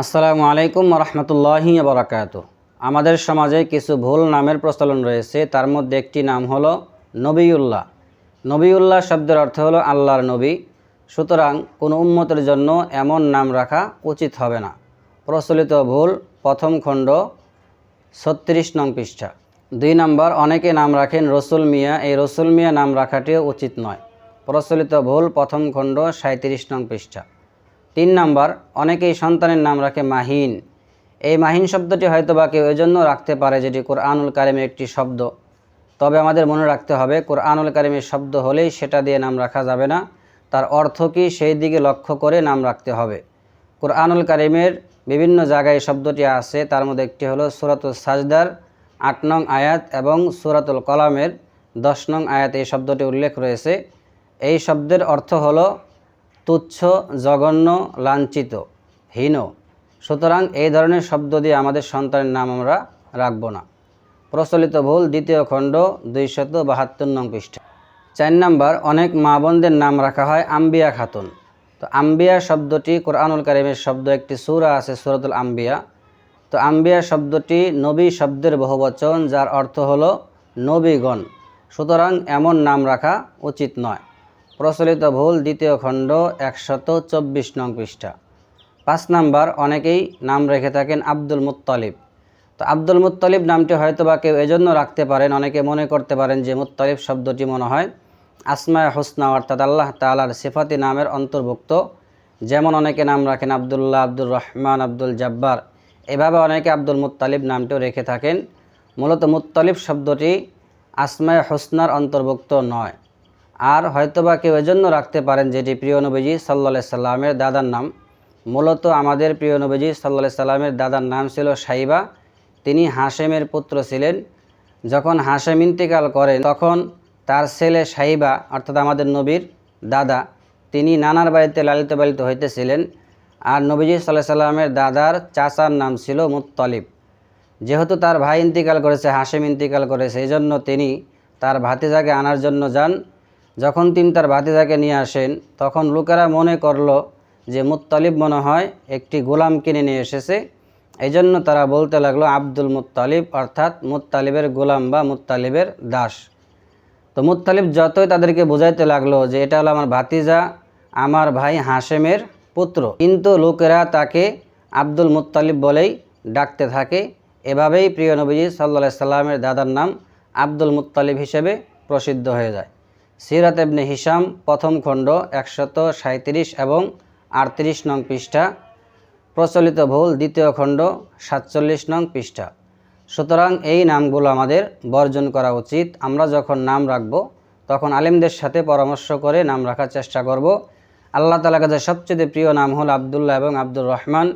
আসসালামু আলাইকুম রহমতুল্লাহি বরাকাত আমাদের সমাজে কিছু ভুল নামের প্রচলন রয়েছে, তার মধ্যে একটি নাম হলো নবিউল্লাহ। নবিউল্লাহ শব্দের অর্থ হলো আল্লাহর নবী। সুতরাং কোনো উম্মতের জন্য এমন নাম রাখা উচিত হবে না। প্রচলিত ভুল প্রথম খণ্ড ছত্রিশ নং পৃষ্ঠা। দুই নম্বর, অনেকে নাম রাখেন রসুল মিয়া। এই রসুল মিয়া নাম রাখাটিও উচিত নয়। প্রচলিত ভুল প্রথম খণ্ড সাঁত্রিশ নং পৃষ্ঠা। তিন নাম্বার, অনেকেই সন্তানের নাম রাখে মাহিন। এই মাহিন শব্দটি হয়তো বা কেউ এজন্য রাখতে পারে যেটি কোরআনুল কারিমের একটি শব্দ। তবে আমাদের মনে রাখতে হবে, কোরআনুল কারিমের শব্দ হলেই সেটা দিয়ে নাম রাখা যাবে না। তার অর্থ কী? সেই দিকে লক্ষ্য করে নাম রাখতে হবে। কোরআনুল কারিমের বিভিন্ন জায়গায় শব্দটি আছে। তার মধ্যে একটি হলো সুরাতুল সাজদার আট নং আয়াত এবং সুরাতুল কলামের দশ নং আয়াত এই শব্দটি উল্লেখ রয়েছে। এই শব্দের অর্থ হলো তুচ্ছ, জঘন্য, লাঞ্ছিত, হীন। সুতরাং এই ধরনের শব্দ দিয়ে আমাদের সন্তানের নাম আমরা রাখব না। প্রচলিত ভুল দ্বিতীয় খণ্ড দুইশত বাহাত্তর নং পৃষ্ঠা। চার নাম্বার, অনেক মা বোনদের নাম রাখা হয় আম্বিয়া খাতুন। তো আম্বিয়া শব্দটি কোরআনুল কারিমের শব্দ, একটি সুরা আছে সুরতুল আম্বিয়া। তো আম্বিয়া শব্দটি নবী শব্দের বহুবচন যার অর্থ হলো নবীগণ। সুতরাং এমন নাম রাখা উচিত নয়। প্রচলিত ভুল দ্বিতীয় খণ্ড একশত চব্বিশ নং পৃষ্ঠা। পাঁচ নাম্বার, অনেকেই নাম রেখে থাকেন আব্দুল মুত্তালিব। তো আব্দুল মুত্তালিব নামটি হয়তো বা কেউ এজন্য রাখতে পারেন, অনেকে মনে করতে পারেন যে মুত্তালিব শব্দটি মনে হয় আসমায় হোসনা, অর্থাৎ আল্লাহ তালার সিফাতি নামের অন্তর্ভুক্ত। যেমন অনেকে নাম রাখেন আবদুল্লাহ, আব্দুর রহমান, আব্দুল জব্বার। এভাবে অনেকে আব্দুল মুত্তালিব নামটিও রেখে থাকেন। মূলত মুত্তালিব শব্দটি আসমায় হোসনার অন্তর্ভুক্ত নয়। আর হয়তোবা কেউ এজন্য রাখতে পারেন যেটি প্রিয় নবীজি সাল্লা সাল্লামের দাদার নাম। মূলত আমাদের প্রিয় নবীজি সাল্লা সাল্লামের দাদার নাম ছিল সাইবা। তিনি হাশেমের পুত্র ছিলেন। যখন হাশেম ইন্তেকাল করেন, তখন তার ছেলে সাইবা, অর্থাৎ আমাদের নবীর দাদা, তিনি নানার বাড়িতে লালিত পালিত হইতেছিলেন। আর নবীজি সাল্লাহ সাল্লামের দাদার চাচার নাম ছিল মুত্তলিব। যেহেতু তার ভাই ইন্তিকাল করেছে, হাশেম ইন্তিকাল করেছে এই জন্য তিনি তার ভাতিজাকে আনার জন্য যান। যখন তিনি তার ভাতিজাকে নিয়ে আসেন, তখন লোকেরা মনে করল যে মুত্তালিব মনে হয় একটি গোলাম কিনে নিয়ে এসেছে। এই জন্য তারা বলতে লাগল, আব্দুল মুত্তালিব অর্থাৎ মুত্তালিবের গোলাম বা মুত্তালিবের দাস। তো মুত্তালিব যতই তাদেরকে বোঝাইতে লাগল যে এটা হলো আমার ভাতিজা, আমার ভাই হাশেমের পুত্র। কিন্তু লোকেরা তাকে আব্দুল মুত্তালিব বলেই ডাকতে থাকে। এভাবেই প্রিয় নবীজি সাল্লা সাল্লামের দাদার নাম আব্দুল মুত্তালিব হিসেবে প্রসিদ্ধ হয়ে যায়। সিরাত এবনে হিসাম প্রথম খণ্ড, একশত সাঁত্রিশ এবং আটত্রিশ নং পৃষ্ঠা। প্রচলিত ভুল, দ্বিতীয় খণ্ড, সাতচল্লিশ নং পৃষ্ঠা। সুতরাং এই নামগুলো আমাদের বর্জন করা উচিত। আমরা যখন নাম রাখব, তখন আলেমদের সাথে পরামর্শ করে নাম রাখার চেষ্টা করব। আল্লাহ তালা কাছে সবচেয়ে প্রিয় নাম হল আবদুল্লাহ এবং আব্দুর রহমান।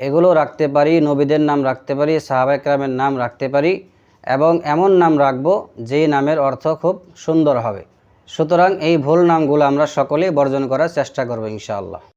এগুলো রাখতে পারি, নবীদের নাম রাখতে পারি সাহাবাইকরামের নাম রাখতে পারি এবং এমন নাম রাখব যেই নামের অর্থ খুব সুন্দর হবে। সুতরাং এই ভুল নামগুলো আমরা সকলেই বর্জন করার চেষ্টা করব ইনশাআল্লাহ।